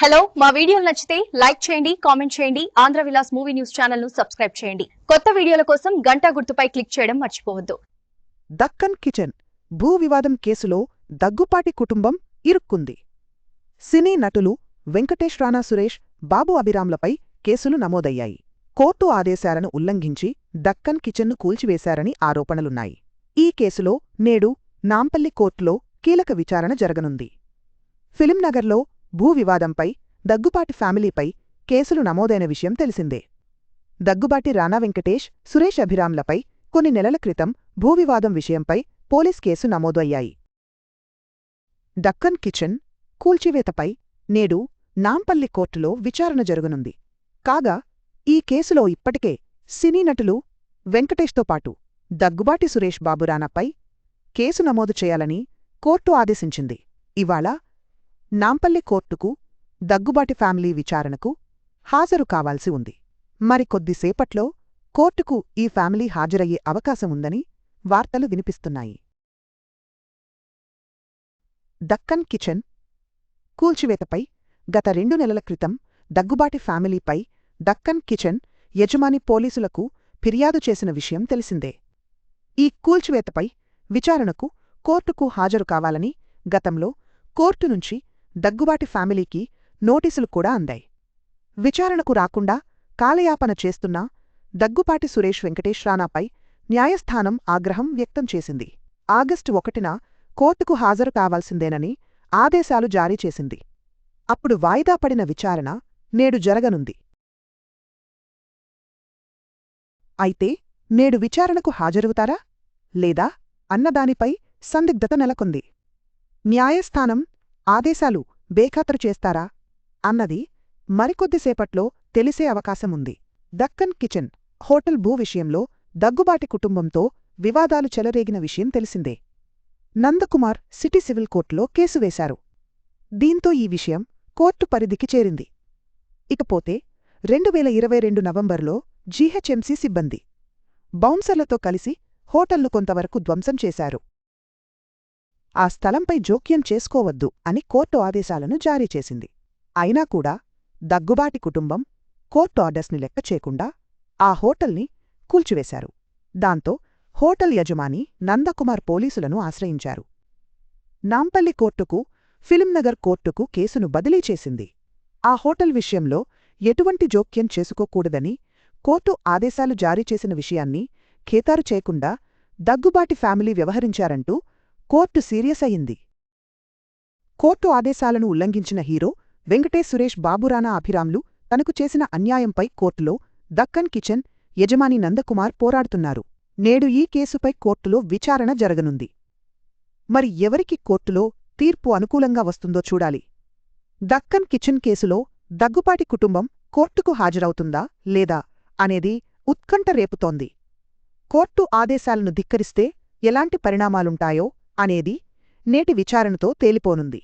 Hello మా వీడియోలు నచ్చితే లైక్ చేయండి కామెంట్ చేయండి ఆంధ్ర విలాస్ మూవీ న్యూస్ ఛానల్ను సబ్స్క్రైబ్ చేయండి. కొత్త వీడియోల కోసం గంటా గుర్తుపై క్లిక్ చేయడం మర్చిపోవద్దు. దక్కన్ కిచెన్ భూ వివాదం కేసులో దగ్గుపాటి కుటుంబం ఇరుక్కుంది. సినీ నటులు వెంకటేష్ రాణా సురేష్ బాబు అభిరామ్లపై కేసులు నమోదయ్యాయి. కోర్టు ఆదేశాలను ఉల్లంఘించి దక్కన్ కిచెన్ను కూల్చివేశారని ఆరోపణలున్నాయి. ఈ కేసులో నేడు నాంపల్లి కోర్టులో కీలక విచారణ జరగనుంది. ఫిలింనగర్లో భూ వివాదంపై దగ్గుపాటి ఫ్యామిలీపై కేసులు నమోదైన విషయం తెలిసిందే. దగ్గుబాటి రానా వెంకటేష్ సురేష్ అభిరామ్లపై కొన్ని నెలల క్రితం భూవివాదం విషయంపై పోలీస్ కేసు నమోదు అయ్యాయి డక్కన్ కిచెన్ కూల్చివేతపై నేడు నాంపల్లి కోర్టులో విచారణ జరగనుంది. కాగా ఈ కేసులో ఇప్పటికే సినీ నటులు వెంకటేష్తో పాటు దగ్గుబాటి సురేష్ బాబురానాపై కేసు నమోదు చేయాలని కోర్టు ఆదేశించింది. ఇవాళ నాంపల్లి కోర్టుకు దగ్గుబాటి ఫ్యామిలీ విచారణకు హాజరు కావాల్సి ఉంది. మరికొద్దిసేపట్లో కోర్టుకు ఈ ఫ్యామిలీ హాజరయ్యే అవకాశం ఉందని వార్తలు వినిపిస్తున్నాయి. దక్కన్ కిచెన్ కూల్చివేతపై గత రెండు నెలల క్రితం దగ్గుబాటి ఫ్యామిలీపై దక్కన్ కిచెన్ యజమాని పోలీసులకు ఫిర్యాదు చేసిన విషయం తెలిసిందే. ఈ కూల్చివేతపై విచారణకు కోర్టుకు హాజరు కావాలని గతంలో కోర్టు నుంచి దగ్గుబాటి ఫ్యామిలీకి నోటీసులు కూడా అందాయి. విచారణకు రాకుండా కాలయాపన చేస్తున్న దగ్గుపాటి సురేష్ వెంకటేష్ రానాపై న్యాయస్థానం ఆగ్రహం వ్యక్తం చేసింది. ఆగస్టు ఒకటిన కోర్టుకు హాజరు కావాల్సిందేనని ఆదేశాలు జారీ చేసింది. అప్పుడు వాయిదా పడిన విచారణ నేడు జరగనుంది. అయితే నేడు విచారణకు హాజరవుతారా? లేదా? అన్నదానిపై సందిగ్ధత నెలకొంది. న్యాయస్థానం ఆదేశాలు బేఖాతరు చేస్తారా? అన్నది మరికొద్దిసేపట్లో తెలిసే అవకాశముంది. దక్కన్ కిచెన్ హోటల్ భూ విషయంలో దగ్గుబాటి కుటుంబంతో వివాదాలు చెలరేగిన విషయం తెలిసిందే. నందకుమార్ సిటీ సివిల్ కోర్టులో కేసు వేశారు. దీంతో ఈ విషయం కోర్టు పరిధికి చేరింది. ఇకపోతే రెండువేల ఇరవై రెండు నవంబర్లో జీహెచ్ఎంసీ సిబ్బంది బౌన్సర్లతో కలిసి హోటల్ను కొంతవరకు ధ్వంసం చేశారు. ఆ స్థలంపై జోక్యం చేసుకోవద్దు అని కోర్టు ఆదేశాలను జారీ చేసింది. అయినా కూడా దగ్గుబాటి కుటుంబం కోర్టు ఆర్డర్స్ని లెక్క చేయకుండా ఆ హోటల్ని కూల్చివేశారు. దాంతో హోటల్ యజమాని నందకుమార్ పోలీసులను ఆశ్రయించారు. నాంపల్లి కోర్టుకు ఫిలింనగర్ కోర్టుకు కేసును బదిలీ చేసింది. ఆ హోటల్ విషయంలో ఎటువంటి జోక్యం చేసుకోకూడదని కోర్టు ఆదేశాలు జారీ చేసిన విషయాన్ని ఖేతారు చేయకుండా దగ్గుబాటి ఫ్యామిలీ వ్యవహరించారంటూ కోర్టు సీరియస్ అయింది. కోర్టు ఆదేశాలను ఉల్లంఘించిన హీరో వెంకటేశ్ సురేష్ బాబురానా అభిరామ్లు తనకు చేసిన అన్యాయంపై కోర్టులో దక్కన్ కిచెన్ యజమాని నందకుమార్ పోరాడుతున్నారు. నేడు ఈ కేసుపై కోర్టులో విచారణ జరగనుంది. మరి ఎవరికి కోర్టులో తీర్పు అనుకూలంగా వస్తుందో చూడాలి. దక్కన్ కిచెన్ కేసులో దగ్గుపాటి కుటుంబం కోర్టుకు హాజరవుతుందా లేదా అనేది ఉత్కంఠ రేపుతోంది. కోర్టు ఆదేశాలను ధిక్కరిస్తే ఎలాంటి పరిణామాలుంటాయో అనేది నేటి విచారణతో తేలిపోనుంది.